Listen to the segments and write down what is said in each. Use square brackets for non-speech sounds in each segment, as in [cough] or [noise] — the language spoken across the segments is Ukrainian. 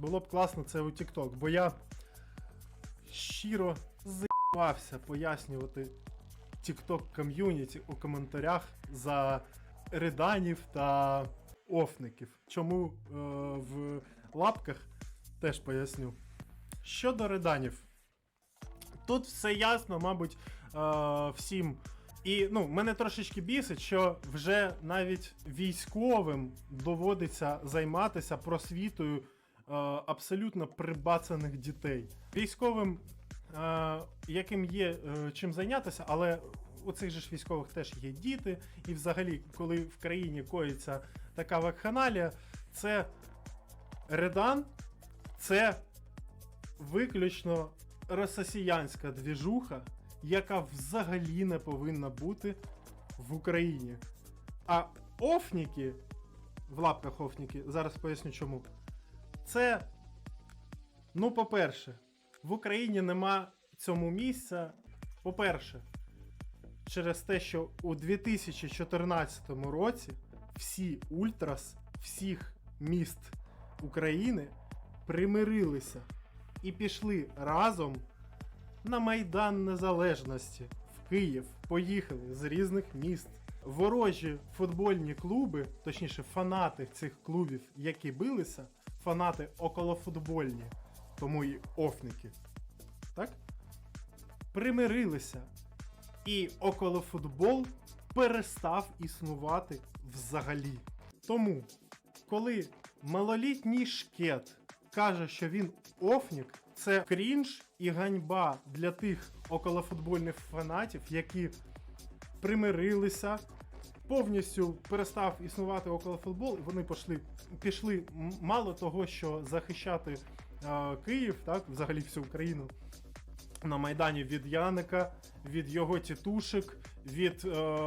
було б класно це у TikTok, бо я щиро заїбався пояснювати TikTok ком'юніті у коментарях за реданів та офників. Чому е, в лапках теж поясню. Щодо реданів, тут все ясно, мабуть, е, всім. І ну, мене трошечки бісить, що вже навіть військовим доводиться займатися просвітою абсолютно прибацаних дітей. Військовим, е, яким є е, чим зайнятися, але у цих же ж військових теж є діти. І взагалі, коли в країні коїться така вакханалія, це редан, це виключно рососіянська двіжуха, яка взагалі не повинна бути в Україні. А офніки, в лапках офніки, зараз поясню чому. Це, ну, по-перше, в Україні нема цьому місця. По-перше, через те, що у 2014 році всі ультрас всіх міст України примирилися і пішли разом на Майдан Незалежності в Київ. Поїхали з різних міст. Ворожі футбольні клуби, точніше, фанати цих клубів, які билися, фанати околофутбольні, тому і офники. Так? Примирилися. І околофутбол перестав існувати взагалі. Тому, коли малолітній шкет каже, що він офнік, це крінж і ганьба для тих околофутбольних фанатів, які примирилися, повністю перестав існувати околофутбол, і вони пішли, пішли мало того, що захищати е, Київ, так, взагалі всю Україну. На Майдані від Яника, від його тітушек, від е,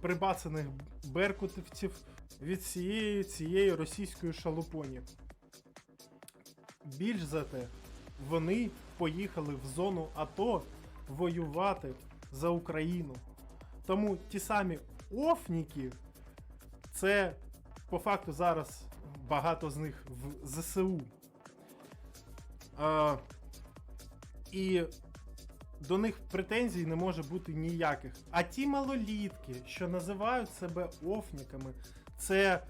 прибацаних беркутівців, від цієї цієї російської шалупоні. Більш за те, вони поїхали в зону АТО воювати за Україну. Тому ті самі офніки, це по факту зараз багато з них в ЗСУ. Е, і до них претензій не може бути ніяких. А ті малолітки, що називають себе офніками, це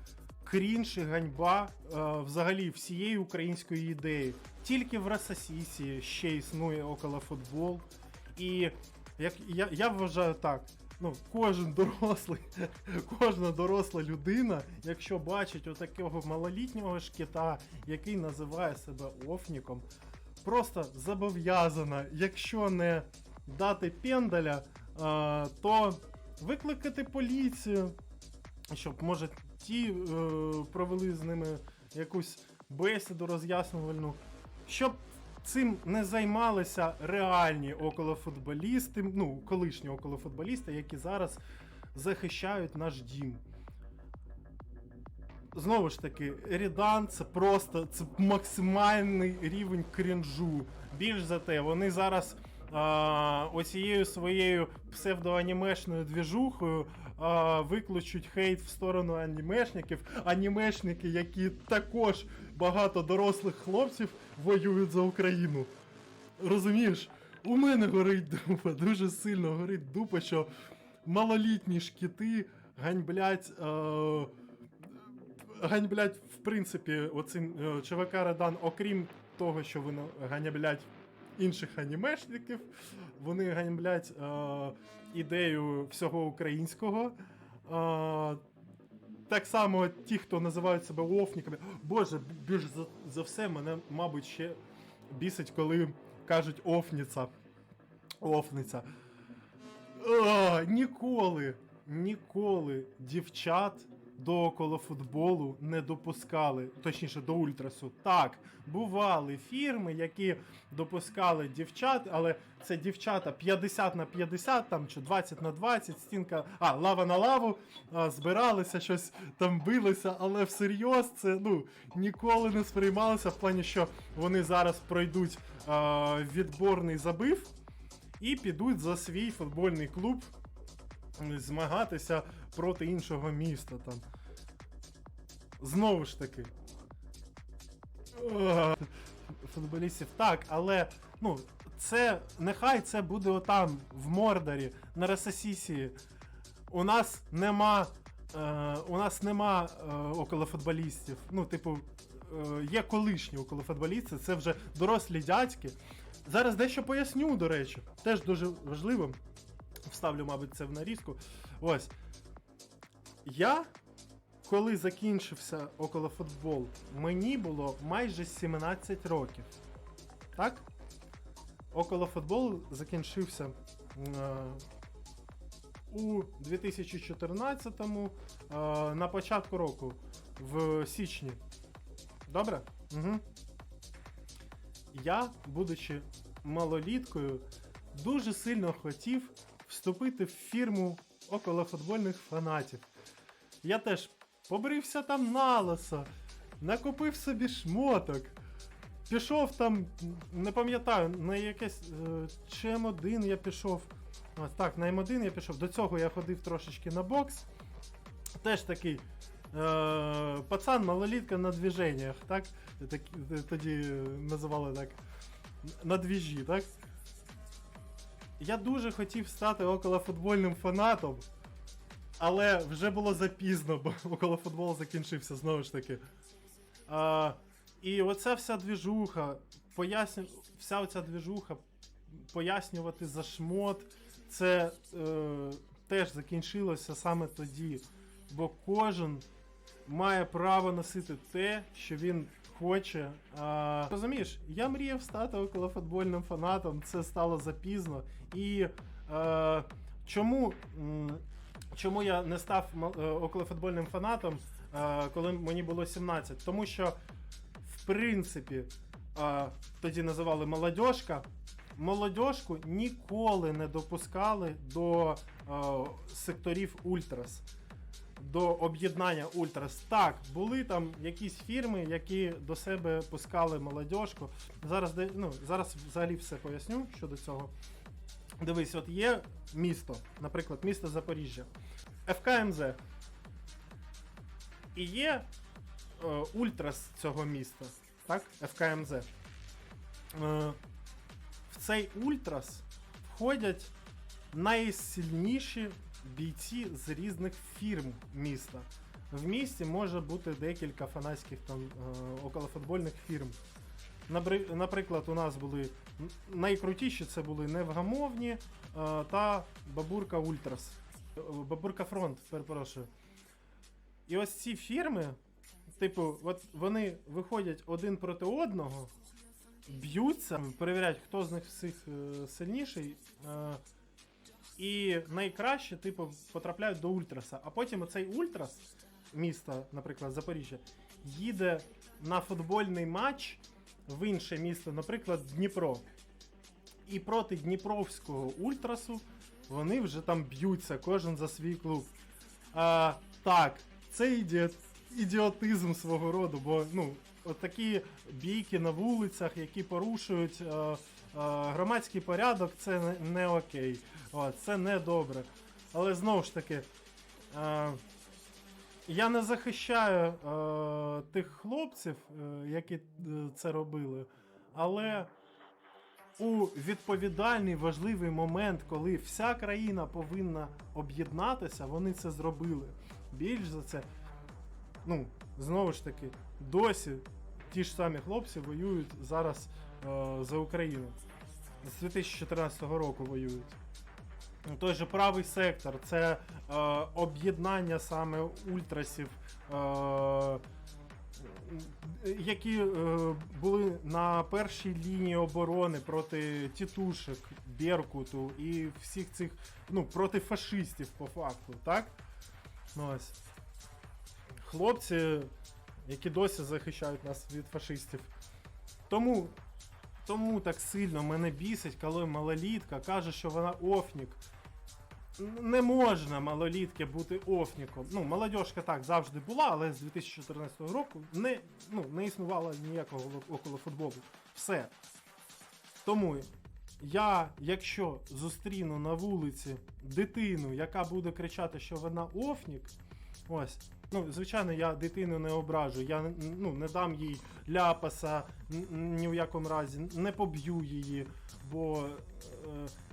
крінж і ганьба е, взагалі всієї української ідеї. Тільки в Рососісі ще існує околофутбол. І як я, я вважаю так. Ну, кожен дорослий, [laughs] кожна доросла людина, якщо бачить отакого малолітнього шкіта, який називає себе офніком, просто зобов'язана, якщо не дати пендаля, то викликати поліцію, щоб може ті е, провели з ними якусь бесіду роз'яснювальну, щоб цим не займалися реальні околофутболісти, ну, колишні околофутболісти, які зараз захищають наш дім. Знову ж таки, Рідан це просто це максимальний рівень крінжу. Більш за те, вони зараз а, оцією своєю псевдоанімешною двіжухою а, викличуть хейт в сторону анімешників. Анімешники, які також багато дорослих хлопців воюють за Україну. Розумієш, у мене горить дупа, дуже сильно горить дупа, що малолітні шкіти ганьблять. Е- ганьблять, в принципі, оцим е, ЧВК Радан, окрім того, що вони ганьблять інших анімешників, вони ганьблять е, ідею всього українського. Е, так само ті, хто називають себе офніками. Боже, більш за, за все мене, мабуть, ще бісить, коли кажуть офніця. Офниця. О, ніколи, ніколи дівчат до околофутболу не допускали, точніше до ультрасу. Так, бували фірми, які допускали дівчат, але це дівчата 50 на 50 там, чи 20 на 20, стінка, а, лава на лаву, а, збиралися, щось там билися, але всерйоз це ну, ніколи не сприймалося в плані, що вони зараз пройдуть а, відборний забив і підуть за свій футбольний клуб змагатися проти іншого міста там. Знову ж таки. Футболістів. Так, але ну, це нехай це буде отам, в Мордорі, на Рососісії. У нас нема. Е, у нас нема е, околофутболістів. Ну, типу, е, є колишні околофутболісти, це вже дорослі дядьки. Зараз дещо поясню, до речі. Теж дуже важливо. Вставлю, мабуть, це в нарізку. Ось. Я, коли закінчився околофутбол, мені було майже 17 років. Так? Околофутбол закінчився е, у 2014-му, е, на початку року, в січні. Добре? Угу. Я, будучи малоліткою, дуже сильно хотів вступити в фірму околофутбольних фанатів. Я теж побрився там налисо, накупив собі шмоток. Пішов там, не пам'ятаю, на якесь е, чи М1 я пішов. Ось так, на М1 я пішов. До цього я ходив трошечки на бокс. Теж такий е, пацан малолітка на движеннях, так? Тоді називали так. На двіжі, так? Я дуже хотів стати околофутбольним фанатом, але вже було запізно, бо [laughs] околофутбол закінчився знову ж таки. А, і оця вся двіжуха, поясню, вся оця двіжуха, пояснювати за шмот, це е, теж закінчилося саме тоді. Бо кожен має право носити те, що він хоче. А, розумієш, я мріяв стати околофутбольним фанатом, це стало запізно. І е, чому, чому я не став е, околофутбольним фанатом, е, коли мені було 17? Тому що, в принципі, е, тоді називали молодіжка. Молодіжку ніколи не допускали до е, секторів Ультрас до об'єднання Ультрас. Так, були там якісь фірми, які до себе пускали молодіжку. Зараз ну, зараз взагалі все поясню щодо цього. Дивись, от є місто, наприклад, місто Запоріжжя, ФКМЗ. І є е, Ультрас цього міста, так? ФКМЗ. Е, в цей Ультрас входять найсильніші бійці з різних фірм міста. В місті може бути декілька фанатських там е, околофутбольних фірм. Наприклад, у нас були найкрутіші це були Невгамовні е, та Бабурка Ультрас. Е, Бабурка Фронт, перепрошую. І ось ці фірми, типу, от вони виходять один проти одного, б'ються, перевіряють, хто з них всіх сильніший. І найкраще, типу, потрапляють до Ультраса. А потім оцей Ультрас, міста, наприклад, Запоріжжя, їде на футбольний матч в інше місто, наприклад, Дніпро. І проти Дніпровського Ультрасу вони вже там б'ються, кожен за свій клуб. А, так, це ідіот, ідіотизм свого роду, бо ну, от такі бійки на вулицях, які порушують е, е, громадський порядок, це не, окей. Це не добре. Але знову ж таки, я не захищаю тих хлопців, е, які е, це робили, але у відповідальний важливий момент, коли вся країна повинна об'єднатися, вони це зробили. Більш за це, ну, знову ж таки, досі ті ж самі хлопці воюють зараз за Україну. З 2014 року воюють. Ну, Той же правий сектор, це е, об'єднання саме ультрасів, е, які е, були на першій лінії оборони проти тітушек, Беркуту і всіх цих, ну, проти фашистів по факту, так? Ось. Хлопці, які досі захищають нас від фашистів. Тому, тому так сильно мене бісить, коли малолітка каже, що вона офнік. Не можна малолітки бути офніком. Ну, молодіжка так завжди була, але з 2014 року не, ну, не існувало ніякого около футболу. Все. Тому я, якщо зустріну на вулиці дитину, яка буде кричати, що вона офнік, ось, Ну, звичайно, я дитину не ображу, я ну, не дам їй ляпаса ні в якому разі, не поб'ю її, бо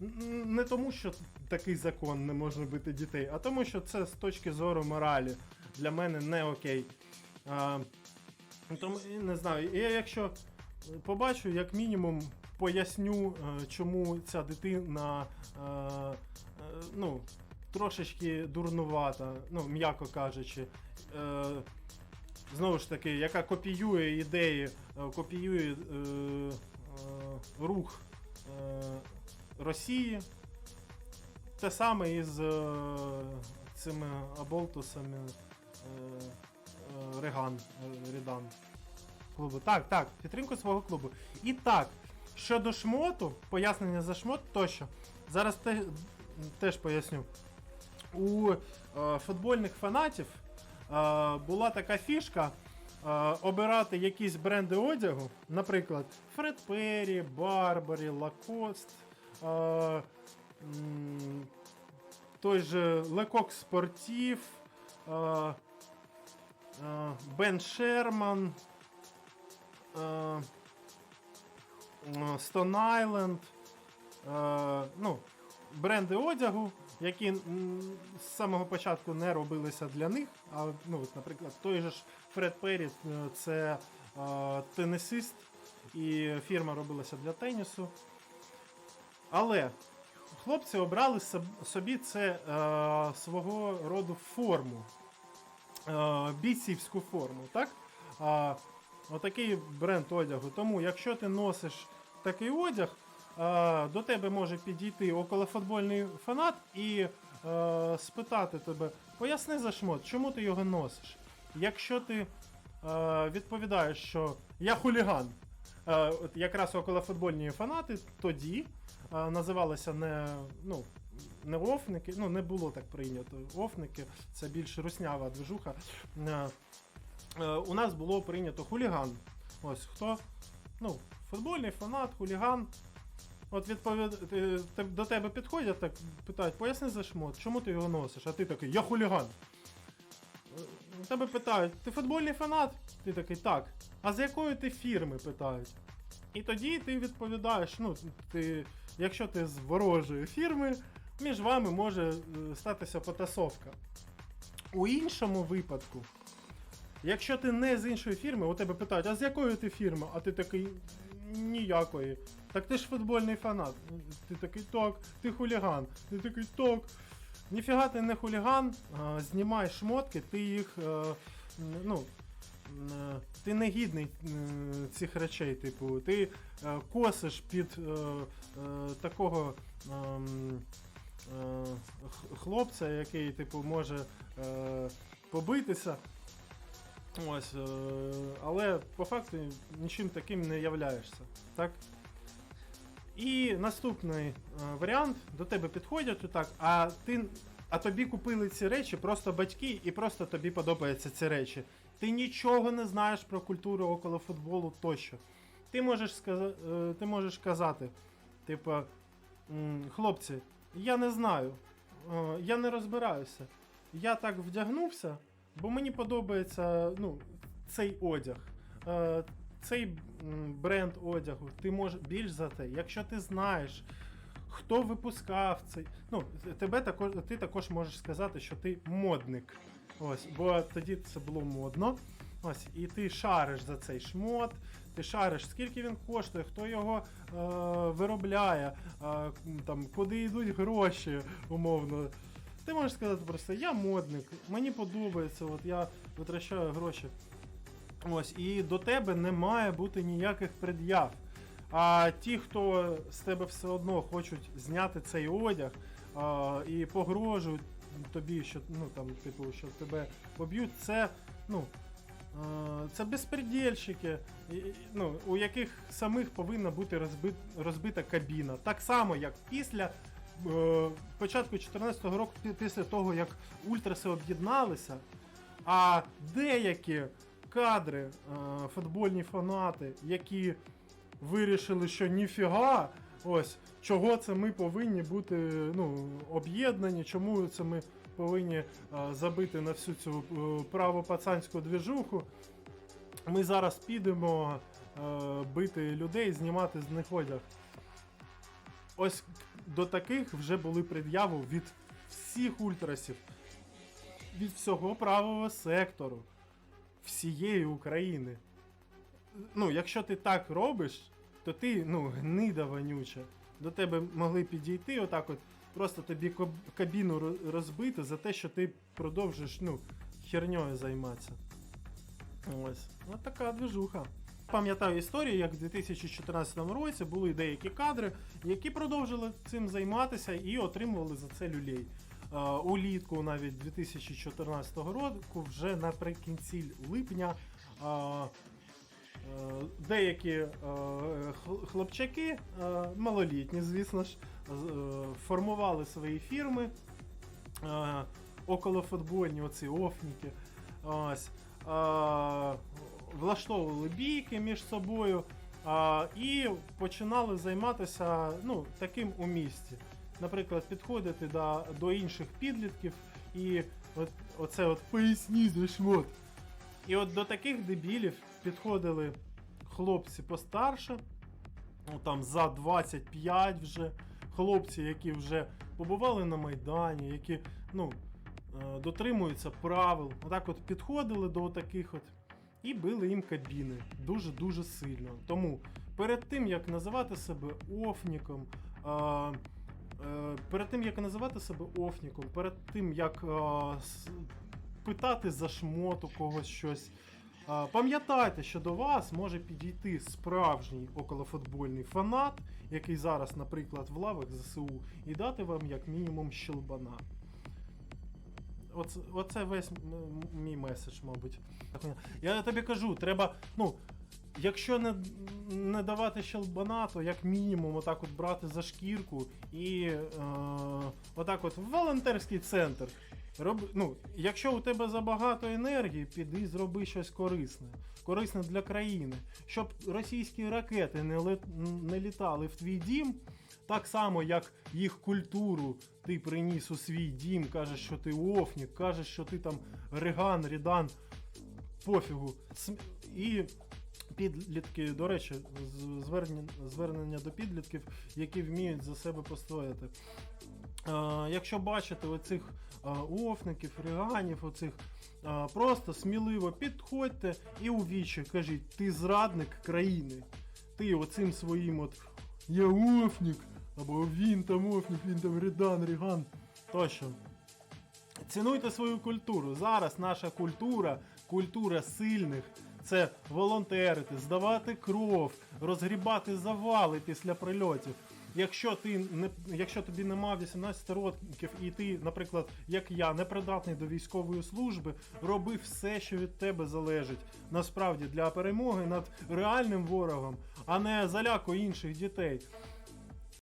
е, не тому, що такий закон не можна бити дітей, а тому, що це з точки зору моралі для мене не окей. А, тому не знаю, я якщо побачу, як мінімум поясню, е, чому ця дитина е, е, ну, трошечки дурнувата, ну, м'яко кажучи. Е, Знову ж таки, яка копіює ідеї, е, копіює е, рух Росії. Те саме із е, цими аболтусами Реган, Редан клубу. Так, так, підтримку свого клубу. І так, щодо шмоту, пояснення за шмот тощо. Зараз те, теж поясню. У е, футбольних фанатів була така фішка обирати якісь бренди одягу, наприклад, Фред Перрі, Барбарі, Лакост, той же Лекок Спортів, Бен Шерман, Stone Island, ну, бренди одягу, які з самого початку не робилися для них. А, ну, наприклад, той же ж Фред Перрі е, це е, тенісист, і фірма робилася для тенісу. Але хлопці обрали собі це е, свого роду форму, е, бійцівську форму, так? А, отакий бренд одягу. Тому, якщо ти носиш такий одяг, е, до тебе може підійти околофутбольний фанат і е, спитати тебе, поясни за шмот, чому ти його носиш? Якщо ти е, відповідаєш, що я хуліган, е, от якраз околофутбольні фанати тоді е, називалися не, ну, не офники, ну не було так прийнято. Офники це більш руснява движуха. Е, е, у нас було прийнято хуліган. Ось хто? Ну, футбольний фанат, хуліган. От відповід... до тебе підходять, так питають, поясни за шмот, чому ти його носиш? А ти такий, я хуліган. Е, тебе питають, ти футбольний фанат? Ти такий, так. А з якої ти фірми питають? І тоді ти відповідаєш, ну, ти, якщо ти з ворожої фірми, між вами може е, статися потасовка. У іншому випадку, якщо ти не з іншої фірми, у тебе питають, а з якої ти фірми? А ти такий ніякої. Так ти ж футбольний фанат. Ти такий так, ти хуліган. Ти такий так. Ніфіга ти не хуліган, знімай шмотки, ти їх. е, ну, ти не гідний цих речей, типу, ти е, косиш під е, такого ем, хлопця, який, типу, може побитися. Ось, е, але по факту нічим таким не являєшся. Так? І наступний е, варіант до тебе підходять отак, а ти. А тобі купили ці речі просто батьки, і просто тобі подобаються ці речі. Ти нічого не знаєш про культуру около футболу тощо. Ти можеш сказати, ти можеш казати, типу, хлопці, я не знаю, е, я не розбираюся. Я так вдягнувся, бо мені подобається ну, цей одяг. Е, Цей бренд одягу, ти можеш більш за те, якщо ти знаєш, хто випускав цей. Ну, тебе також, ти також можеш сказати, що ти модник. Ось, бо тоді це було модно. Ось, і ти шариш за цей шмот, ти шариш, скільки він коштує, хто його е, виробляє, е, там, куди йдуть гроші, умовно. Ти можеш сказати просто, я модник, мені подобається, от я витрачаю гроші. Ось, і до тебе не має бути ніяких пред'яв. А ті, хто з тебе все одно хочуть зняти цей одяг а, і погрожують тобі, що ну там, типу, що тебе поб'ють, це ну. Це безпредельщики, ну, у яких самих повинна бути розбит, розбита кабіна. Так само, як після початку 2014 року, після того, як ультраси об'єдналися, а деякі кадри, е, футбольні фанати, які вирішили, що ніфіга, ось чого це ми повинні бути ну, об'єднані, чому це ми повинні е, забити на всю цю е, правопацанську двіжуху. Ми зараз підемо е, бити людей, знімати з них одяг. Ось до таких вже були пред'яви від всіх ультрасів, від всього правого сектору, всієї України. Ну, якщо ти так робиш, то ти ну, гнида вонюча. До тебе могли підійти, отак от, просто тобі кабіну розбити за те, що ти продовжиш ну, херньою займатися. Ось. Ось така движуха. Пам'ятаю історію, як в 2014 році були деякі кадри, які продовжили цим займатися і отримували за це люлей. Е, Улітку навіть 2014 року, вже наприкінці липня, е, е, деякі хлопчаки, малолітні, звісно ж, формували свої фірми околофутбольні, оці офніки. Ось, влаштовували бійки між собою е, і починали займатися ну, таким у місті. Наприклад, підходити до, до інших підлітків і от, оце от поясні за шмот. І от до таких дебілів підходили хлопці постарше, ну там за 25 вже, хлопці, які вже побували на Майдані, які ну, е, дотримуються правил. Отак от підходили до таких от і били їм кабіни дуже-дуже сильно. Тому перед тим, як називати себе офніком, е, е, перед тим, як називати себе офніком, перед тим, як е, питати за шмот у когось щось. Пам'ятайте, що до вас може підійти справжній околофутбольний фанат, який зараз, наприклад, в лавах ЗСУ, і дати вам як мінімум щелбана. Оце, оце весь мій меседж, мабуть. Я тобі кажу, треба, ну, якщо не, не давати щелбана, то як мінімум отак от брати за шкірку і е, отак от волонтерський центр. Роб, ну, якщо у тебе забагато енергії, піди зроби щось корисне. Корисне для країни. Щоб російські ракети не, лет, не літали в твій дім, так само, як їх культуру ти приніс у свій дім, кажеш, що ти офнік, кажеш, що ти там реган, рідан, пофігу. І підлітки, до речі, звернення, звернення до підлітків, які вміють за себе постояти. Якщо бачите оцих офників, реганів, оцих, просто сміливо підходьте і у вічі кажіть, ти зрадник країни. Ти оцим своїм от я офнік, або він там офнік, він там редан, реган. Тощо. Цінуйте свою культуру. Зараз наша культура, культура сильних. Це волонтерити, здавати кров, розгрібати завали після прильотів. Якщо ти не якщо тобі нема 18 років, і ти, наприклад, як я, непридатний до військової служби, роби все, що від тебе залежить. Насправді для перемоги над реальним ворогом, а не залякуй інших дітей.